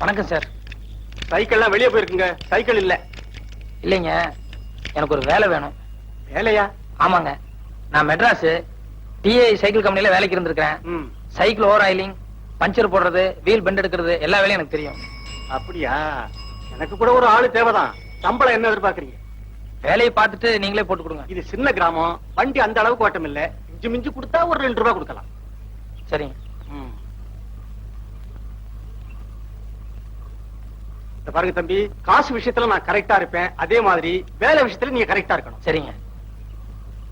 வணக்கம் சார். சைக்கிள்லாம் வெளியே போயிருக்குங்க. சைக்கிள் இல்ல. இல்லைங்க. எனக்கு ஒரு வேலை வேணும். வேலையா? ஆமாங்க. நான் மெட்ராஸ். டிஐ சைக்கிள் கம்பெனில வேலைக்கு இருந்திருக்கிறேன். ம். சைக்கிள் ஓவர் ஆயிலிங் பஞ்சர் போடுறது வீல் பெண்ட் எடுக்கிறது எல்லா வேலையும் எனக்கு தெரியும். அப்படியா? எனக்கு கூட ஒரு ஆளு தேவைதான். சம்பளம் என்ன எதிர்பார்க்கறீங்க? வேலையை பார்த்துட்டு நீங்களே போட்டு கொடுங்க. இது சின்ன கிராமம். வண்டி அந்த அளவுக்கு ஓட்டம் இல்ல. மிஞ்சு மிஞ்சு கொடுத்தா ஒரு ரெண்டு ரூபாய் கொடுக்கலாம். சரிங்க ம். இந்த பாருங்க தம்பி காசு விஷயத்துல நான் கரெக்டா இருப்பேன். அதே மாதிரி வேலை விஷயத்துல நீங்க கரெக்டா இருக்கணும். சரிங்க.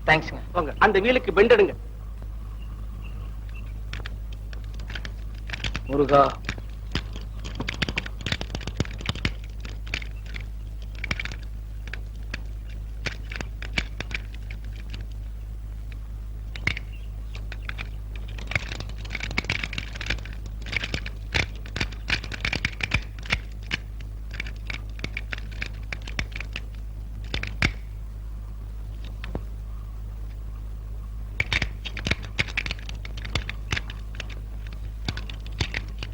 தேங்க்ஸ்ங்க போங்க அந்த வீலுக்கு பெண்ட் எடுங்க. முருகா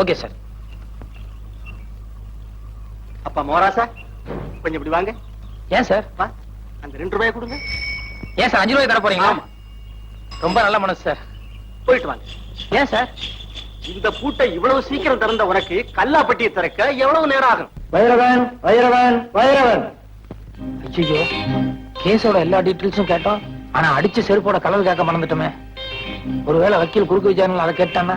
Okay sir. அப்பா மோராசா? கொஞ்சம் இப்படி வாங்க. ஏன் சார்? வா. அந்த ரெண்டு ரூபாய் கொடுங்க. ஏன் சார்? அஞ்சு ரூபாய் தர போறீங்களா. ரொம்ப நல்ல மனசு சார். போயிட்டு வாங்க. ஏன் சார்? இந்த பூட்டை இவ்வளவு சீக்கிரம் திறந்த உனக்கு கல்லாப்பட்டியை திறக்க எவ்வளவு நேரம் ஆகும்? வைரவன் வைரவன் வைரவன். ஐயோ கேஸோட எல்லா டீட்டெயில்ஸும் கேட்டோம். ஆனா அடிச்ச செருப்போட கலர் கேட்க மறந்துட்டோமே. ஒருவேளை வக்கீல் குறுக்கு விசாரணை அதை கேட்டானா?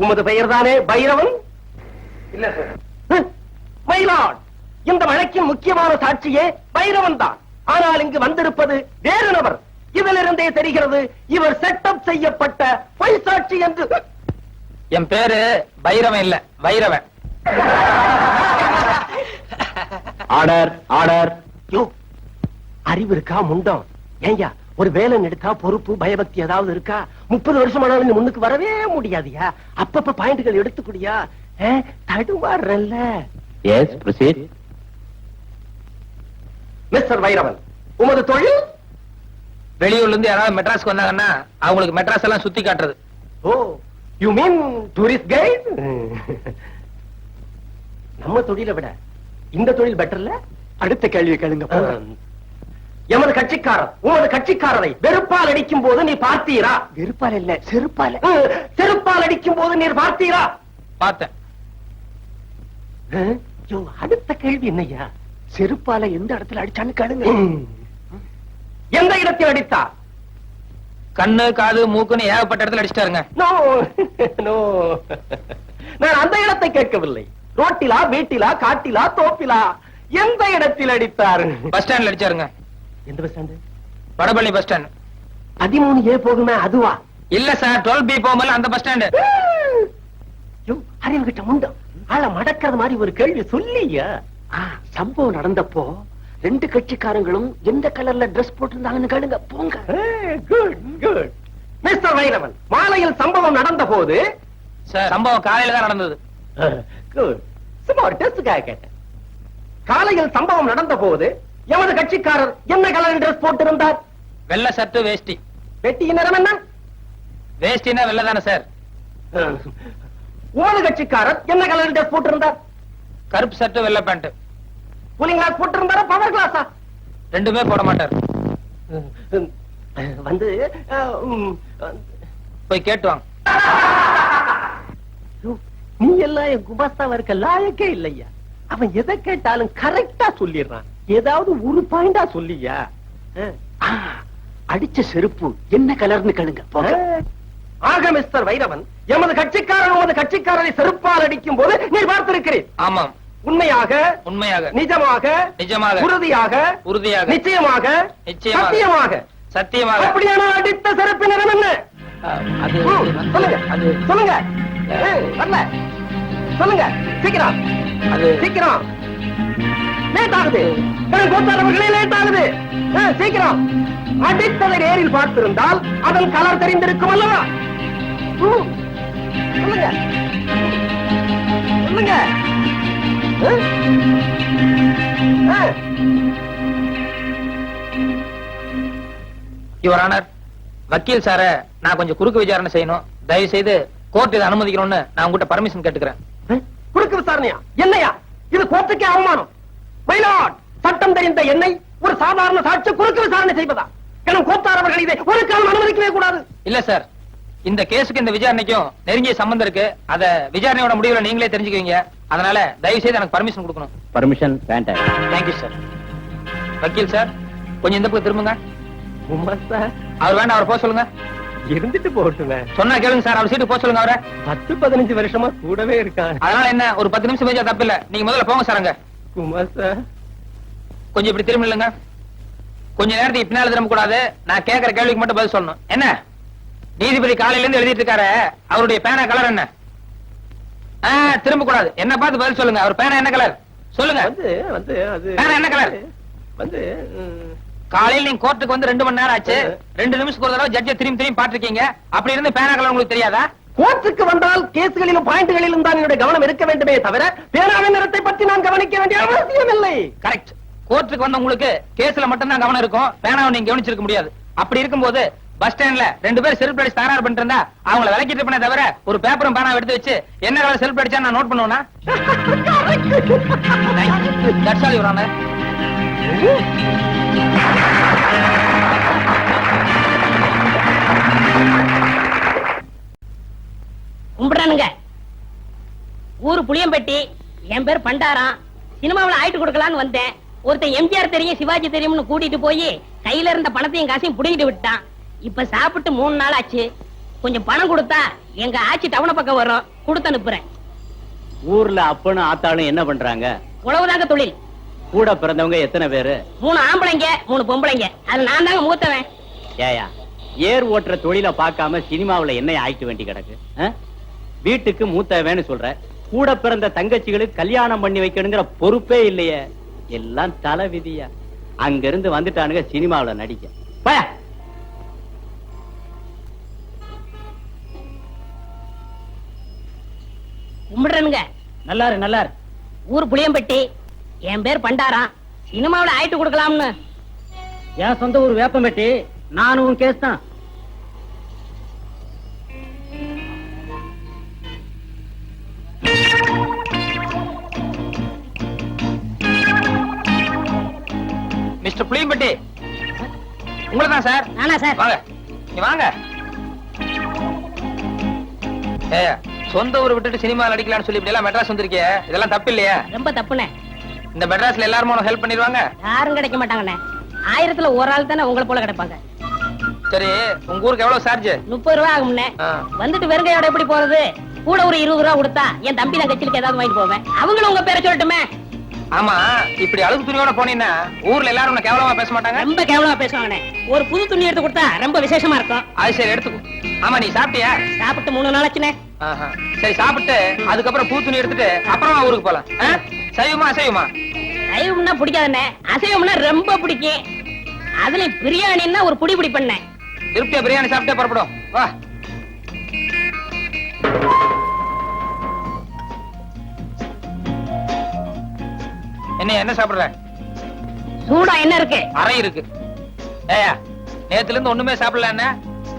உமது பெயர்தானே பைரவன்? இல்ல சார் மயிலாட் இந்த வழக்கின் முக்கியமான சாட்சியே பைரவன் தான். ஆனால் இங்கு வந்திருப்பது வேறு நபர். இதிலிருந்தே தெரிகிறது இவர் செட்டப் செய்யப்பட்ட பொய் சாட்சி என்று. என் பேரு பைரவன் இல்ல வைரவன். ஆர்டர் ஆர்டர் யோ அறிவு இருக்கா முண்டம்? ஏய்யா ஒரு வேலை எடுத்தா பொறுப்பு பயபக்தி ஏதாவது இருக்கா? முப்பது வருஷம் ஆனாலும் முன்னுக்கு வரவே முடியாதியா? அப்பப்ப பாயிண்ட்கள் எடுத்துக்கூடியா? தடுமாறல்ல எஸ் ப்ரொசீட் மிஸ்டர் வைரவன் உமது தொழில்? வெளியூர்ல இருந்து யாராவது மெட்ராஸ்க்கு வந்தாங்கன்னா அவங்களுக்கு மெட்ராஸ் எல்லாம் சுத்தி காட்டுறது. Oh you mean tourist guide நம்ம தொழிலை விட இந்த தொழில் பெட்டர்ல அடுத்த கேள்வி கேளுங்க எமது கட்சிக்காரர் உமது கட்சிக்காரரை வெறுப்பால் அடிக்கும் போது நீ பார்த்தீரா? வெறுப்பால் இல்ல செருப்பால். செருப்பால் அடிக்கும் போது நீர் பார்த்தீரா? பார்த்தேன். யோ, அடுத்த கேள்வி என்னய்யா? செருப்பால எந்த இடத்துல அடிச்சான்னு கேளுங்க. எந்த இடத்தில் அடித்தா கண்ணு காது மூக்குன்னு ஏகப்பட்ட இடத்துல அடிச்சிட்டாருங்க. நோ நோ நான் அந்த இடத்தை கேட்கவில்லை. ரோட்டிலா வீட்டிலா காட்டிலா தோப்பிலா? எந்த இடத்தில் அடித்தார்? பஸ் ஸ்டாண்ட்ல அடிச்சாருங்க. எந்த bus stand? Vadapalani bus stand. பதிமூணு ஏ போகுமே அதுவா? இல்ல சார் டுவெல் பி போகும்போது அந்த பஸ் ஸ்டாண்டு. அறிவு கிட்ட முண்டம். ஆள மடக்கிறது மாதிரி ஒரு கேள்வி சொல்லியா. சம்பவம் நடந்தப்போ ரெண்டு கட்சிக்காரங்களும் எந்த கலர்ல Dress போட்டிருந்தாங்கன்னு கேளுங்க போங்க. குட் குட் மிஸ்டர் வைரவன் மாலையில் சம்பவம் நடந்த போது சார். சம்பவம் காலையில தான் நடந்தது. குட் சும்மா ஒரு டெஸ்டுக்காக கேட்டேன். காலையில் சம்பவம் நடந்த போது எமது கட்சிக்காரர் என்ன கலர் Dress போட்டிருந்தார்? வெள்ளை சட்டு வேஷ்டி. வெட்டியின் நிறம் என்ன? வேஷ்டினா வெள்ளை தானே சார். உமது கட்சிக்காரர் என்ன கலர் ட்ரெஸ் போட்டிருந்தார்? கருப்பு சட்டை வெள்ளை பேண்ட் கூலிங் கிளாஸ் போட்டிருந்தாரா? பவர் கிளாஸா ரெண்டுமே போட மாட்டார். வந்து போய் கேட்டு வாங்க. நீ எல்லாம் என் குமாஸ்தாவா இருக்க லாயக்கே இல்லையா? அவன் எதை கேட்டாலும் கரெக்டா சொல்லிடுறான். ஏதாவது ஒரு பாயிண்டா சொல்லியா? அடிச்ச செருப்பு என்ன கலர்னு போங்க. ஆக மிஸ்டர் வைரவன் எமது கட்சிக்காரன் உமது கட்சிக்காரனை செருப்பால் அடிக்கும் போது நீ பார்த்திருக்கிறேன் ஆமாம். உண்மையாக உண்மையாக நிஜமாக நிஜமாக உறுதியாக உறுதியாக நிச்சயமாக நிச்சயமாக. சத்தியமாக. சத்தியமாக. அப்படியான அடித்த செருப்பு நிறம் என்ன? அது சொல்லுங்க. அது சொல்லுங்க. வரல. சொல்லுங்க. சீக்கிரம். அது சீக்கிரம். லேட் ஆகுது எனக்கு கோத்தாரவர்களே லேட் ஆகுது ஆ, சீக்கிரம். அடித்ததை நேரில் பார்த்திருந்தால் அதன் கலர் தெரிந்திருக்கும் அல்லவா? சொல்லுங்க. சொல்லுங்க. யுவர் ஆனர் வக்கீல் சார நான் கொஞ்சம் குறுக்கு விசாரணை செய்யணும். தயவு செய்து கோர்ட் இதை அனுமதிக்கணும்னு நான் உங்ககிட்ட பர்மிஷன் கேட்டுக்கிறேன்? குறுக்கு விசாரணையா? என்னையா? இது கோர்ட்டுக்கே அவமானம். மயிலாட் சட்டம் தெரிந்த என்னை ஒரு சாதாரண சாட்சி குறுக்கு விசாரணை செய்வதா? எனும் கோத்தாரவர்கள் இதை ஒரு காலம் அனுமதிக்கவே கூடாது. இல்ல சார் இந்த கேஸுக்கு இந்த விசாரணைக்கும் நெருங்கிய சம்பந்தம் இருக்கு. அத விசாரணையோட முடிவுல நீங்களே தெரிஞ்சுக்குவீங்க. அதனால தயவு செய்து எனக்கு பர்மிஷன் கொடுக்கணும். பர்மிஷன் வேண்டாம் தேங்க்யூ சார் வக்கீல் சார் கொஞ்சம் இந்த பக்கம் திரும்புங்க. அவர் வேண்டாம் அவர் போக சொல்லுங்க. இருந்துட்டு போட்டுமே சொன்னா கேளுங்க சார் அவர் சீட்டு போக சொல்லுங்க அவரை. பத்து பதினஞ்சு வருஷமா கூடவே இருக்கான் அதனால என்ன ஒரு பத்து நிமிஷம் பேஜா தப்பு இல்ல நீங்க முதல்ல போங்க சார் அங்க. உமாசா கொஞ்சம் இப்படி திரும்ப இல்லைங்க கொஞ்ச நேரத்துக்கு பின்னால திரும்ப கூடாது. நான் கேட்கிற கேள்விக்கு மட்டும் பதில் சொல்லணும். என்ன? நீதிபதி காலையில இருந்து எழுதிட்டு இருக்காரு. அவருடைய பேனா கலர் என்ன? திரும்ப கூடாது என்ன பார்த்து பதில் சொல்லுங்க. அவர் பேனா என்ன கலர் சொல்லுங்க. வந்து வந்து அது வேற என்ன கலர்? வந்து காலையில நீங்க கோர்ட்டுக்கு வந்து ரெண்டு மணி நேரம் ஆச்சு. ரெண்டு நிமிஷத்துக்கு ஒரு தடவை ஜட்ஜை திரும்பி திரும்பி பாத்திருக்கீங்க அப்படி இருந்து பேனா கலர் உங்களுக்கு தெரியாதா? கோர்ட்டுக்கு வந்தால் கேஸ்களிலும் பாயிண்ட்களிலும் தான் என்னுடைய கவனம் இருக்க வேண்டுமே தவிர பேனாவின் நிறத்தை பற்றி நான் கவனிக்க வேண்டிய அவசியம் இல்லை. கரெக்ட் கோர்ட்டுக்கு வந்த உங்களுக்கு கேஸ்ல மட்டும் தான் கவனம் இருக்கும். பேனாவை நீங்க கவனிச்சிருக்க முடியாது. அப்படி இருக்கும்போது பஸ் ஸ்டாண்ட்ல ரெண்டு பேரும் செல்ஃப் அடிச்சு தகராறு பண்ணிட்டு இருந்தா அவங்கள விளக்கிட்டு பண்ண தவிர ஒரு பேப்பரும் பேனா எடுத்து வச்சு என்ன கலர் செல்ஃப் அடிச்சா நான் நோட் பண்ணுவேனா? கும்பிடுறானுங்க ஊரு புளியம்பட்டி என் பேர் பண்டாரம். சினிமாவில் ஆயிட்டு கொடுக்கலான்னு வந்தேன். ஒருத்தன் எம்ஜிஆர் தெரியும் சிவாஜி தெரியும்னு கூட்டிட்டு போய் கையில இருந்த பணத்தையும் காசையும் புடிங்கிட்டு விட்டான். இப்ப சாப்பிட்டு மூணு நாள் ஆச்சு. கொஞ்சம் பணம் கொடுத்தா எங்க ஆச்சி டவுன பக்கம் வரும் கொடுத்து அனுப்புறேன். ஊர்ல அப்பனும் ஆத்தாளும் என்ன பண்றாங்க? உழவுதாங்க தொழில். கூட பிறந்தவங்க எத்தனை பேரு? மூணு ஆம்பளைங்க மூணு பொம்பளைங்க. அது நான் தாங்க மூத்தவன். ஏயா ஏர் ஓட்டுற தொழில பார்க்காம சினிமாவுல என்ன ஆயிட்டு வேண்டி கிடக்கு? வீட்டுக்கு மூத்தவேன்னு சொல்ற கூட பிறந்த தங்கச்சிகளுக்கு கல்யாணம் பண்ணி வைக்கணுங்கிற பொறுப்பே இல்லையே. எல்லாம் தலை விதியா. அங்க இருந்து வந்துட்டானுங்க சினிமாவுல நடிக்க. போயா. நல்லாரு நல்லாரு. ஊர் புளியம்பட்டி என் பேர் பண்டாரம் சினிமாவுல ஆயிட்டு கொடுக்கலாம்னு. என் சொந்த ஊர் வேப்பம்பட்டி நானும் உன் கேஸ் தான். மிஸ்டர் புளியம்பட்டி. உங்களை தான் சார்? நானா சார். வாங்க. நீ வாங்க. ஏ சொந்த ஊரை விட்டுட்டு சினிமா நடிக்கலாம்னு சொல்லி இப்படி எல்லாம் மெட்ராஸ் வந்திருக்கிய? இதெல்லாம் தப்பு இல்லையா ரொம்ப தப்புண்ணே. இந்த மெட்ராஸ்ல எல்லாரும் உனக்கு ஹெல்ப் பண்ணிடுவாங்க? யாரும் கிடைக்க மாட்டாங்கண்ணே. ஆயிரத்துல ஒரு ஆள் தானே உங்களை போல கிடைப்பாங்க. சரி உங்க ஊருக்கு எவ்வளவு சார்ஜ் முப்பது ரூபா ஆகும்ண்ணே. வந்துட்டு வெறுங்கையோட எப்படி போறது? கூட ஒரு இருபது ரூபா கொடுத்தா என் தம்பி தங்கச்சிலுக்கு ஏதாவது வாங்கிட்டு போவேன். அவங்களும் உங்க பேரை சொல்லட்டுமே. ஆமா இப்படி அழுகு துணியோட போனீங்கன்னா ஊர்ல எல்லாரும் உன்னை கேவலமா பேச மாட்டாங்க? ரொம்ப கேவலமா பேசுவாங்கண்ணே. ஒரு புது துணி எடுத்து கொடுத்தா ரொம்ப விசேஷமா இருக்கும். அது சரி எடுத்துக்கோ. ஆமா நீ சாப்பிட்டியா? சாப்பிட்டு மூணு நாள் ஆச்சுண்ணே. ஆஹா. சரி சாப்பிட்டு அதுக்கப்புறம் பூ துணி எடுத்துட்டு அப்புறமா ஊருக்கு போலாம்? சைவமா அசைவமா? சைவம்னா பிடிக்காதுண்ணே. அசைவம்னா ரொம்ப பிடிக்கும். அதுல பிரியாணின்னா ஒரு புடி பிடி பண்ணேன். திருப்தியா பிரியாணி சாப்பிட்டே புறப்படும். வா. என்ன என்ன சாப்பிடுற? சூடா என்ன இருக்கு? அறை இருக்கு. ஏயா நேத்துல இருந்து ஒண்ணுமே சாப்பிடல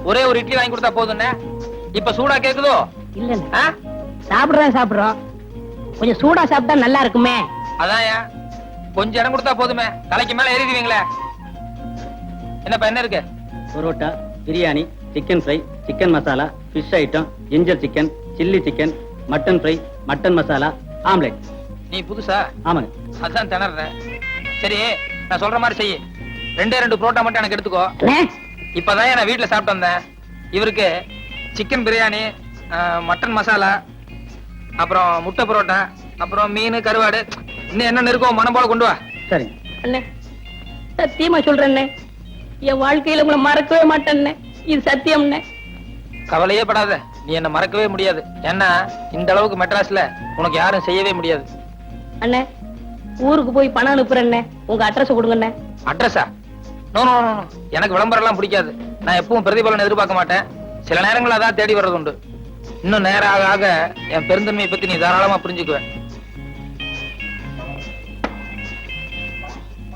ஒரே ஒரு இட்லி வாங்கி கொடுத்தா போதும் இப்ப சூடா கேக்குதோ? இல்லண்ணே ஆ? சாப்பிடுறோம் சாப்பிடுறோம். கொஞ்சம் சூடா சாப்பிட்டா நல்லா இருக்குமே. அதான் கொஞ்சம் இடம் கொடுத்தா போதுமே. தலைக்கு மேல ஏறிடுவீங்களே. என்னப்பா என்ன இருக்கு? Parotta biryani chicken fry chicken masala fish item ginger chicken chilli chicken mutton fry mutton masala omelette நீ புதுசா? ஆமாங்க. அதான் திணறேன் சரி நான் சொல்ற மாதிரி செய்யு ரெண்டே ரெண்டு புரோட்டா மட்டும் எனக்கு எடுத்துக்கோ. இப்பதான் நான் வீட்டுல சாப்பிட்டு வந்தேன். இவருக்கு சிக்கன் பிரியாணி மட்டன் மசாலா அப்புறம் முட்டை பரோட்டா அப்புறம் மீன் கருவாடு. இன்னும் என்ன இருக்கோ மனம் போல கொண்டு வா. சரிங்க அண்ணே சத்தியமா சொல்றேன்னே என் வாழ்க்கையில உங்களை மறக்கவே மாட்டேன்னே இது சத்தியம்ண்ணே. கவலையே படாத. நீ என்ன மறக்கவே முடியாது. ஏன்னா இந்த அளவுக்கு மெட்ராஸ்ல உனக்கு யாரும் செய்யவே முடியாது. அண்ணே ஊருக்கு போய் பணம் அனுப்புறேன்னே உங்க அட்ரஸ் கொடுங்கண்ணே. அட்ரஸா நோ நோ நோ, நோ. எனக்கு விளம்பரம் எல்லாம் பிடிக்காது. நான் எப்பவும் பிரதிபலன் எதிர்பார்க்க மாட்டேன். சில நேரங்கள் அதான் தேடி வர்றது உண்டு. இன்னும் நேரம் ஆக ஆக என் பெருந்தன்மையை பத்தி நீ தாராளமா புரிஞ்சுக்குவ.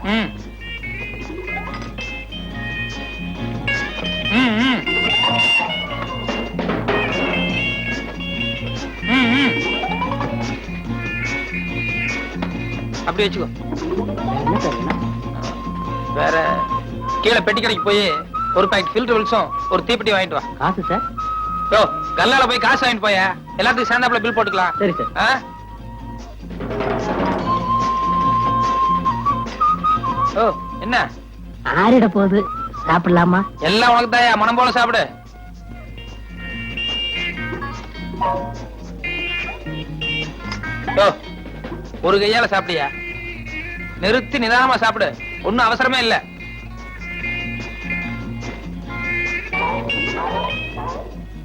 ம். அப்படி வச்சுக்கோ. வேற கீழே பெட்டி கடைக்கு போய் ஒரு பாக்கெட் ஃபில்டர் வில்ஸும் ஒரு தீப்பெட்டி வாங்கிட்டு வா. காசு சார்? யோ. கல்லால போய் காசு வாங்கிட்டு போய. எல்லாத்துக்கும் சேர்ந்தாப்புல பில் போட்டுக்கலாம். சரி சார்? ஓ என்ன? ஆறிட போகுது. சாப்பிடலாமா? எல்லாம் உனக்கு தாயா? மனம் போல சாப்பிடு. யோ ஒரு கையால சாப்பிட்டியா நிறுத்தி நிதானமா சாப்பிடு. ஒண்ணும் அவசரமே இல்ல.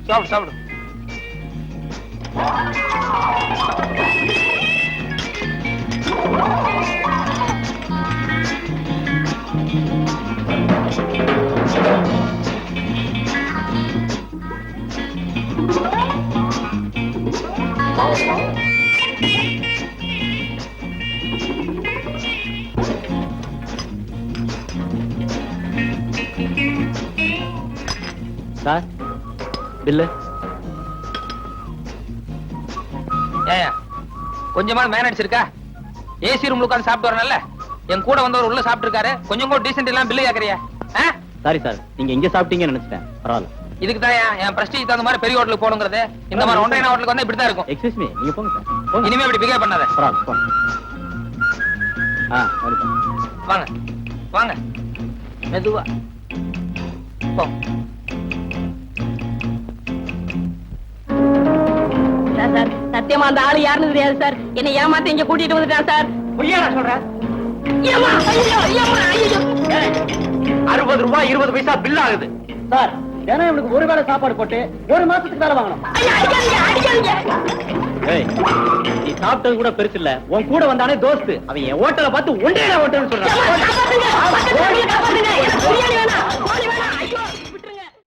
சாப்பிடு சாப்பிடு. பில்லு. ஏயா கொஞ்சமா மேனேஜ் இருக்கா ஏசி ரூம்ல உட்கார்ந்து சாப்பிட்டு வரணும்ல? என் கூட வந்தவர் உள்ள சாப்பிட்டு இருக்காரு கொஞ்சம் கூட டீசென்ட் எல்லாம் பில்லு கேக்குறியா? சாரி சார் நீங்க இங்க சாப்பிட்டீங்கன்னு நினைச்சிட்டேன். பரவாயில்ல. இதுக்கு தான் என் பிரஸ்டீஜ் தகுந்த மாதிரி பெரிய ஹோட்டலுக்கு போகணுங்கிறது. இந்த மாதிரி ஒன்றைய ஹோட்டலுக்கு வந்து இப்படி தான் இருக்கும். எக்ஸ்கியூஸ் மீ நீங்க போங்க சார் போங்க. இனிமே இப்படி பிகேவ் பண்ணாத. பரவாயில்ல போங்க. ஆ வாங்க. வாங்க. மெதுவா. போ. Sir sir. சத்தியமா அந்த ஆளு யாருன்னு தெரியாது சார். என்னை ஏமாத்தி இங்க கூட்டிட்டு வந்துட்டான் சார். பொய்யாடா சொல்ற ஏம்மா, ஐயோ, ஏம்மா, ஐயோ. அறுபது ரூபாய் இருபது பைசா பில் ஆகுது. சார் தினம் இவனுக்கு ஒரு வேளை சாப்பாடு போட்டு ஒரு மாசத்துக்கு வேலை வாங்கணும். நீ சாப்பிட்டது கூட பெருசு இல்ல. உன் கூட வந்தானே தோஸ்து. அவன் என் ஹோட்டலை பார்த்து ஒன்றே ஓட்டல்னு ஏம்மா, சொல்றான்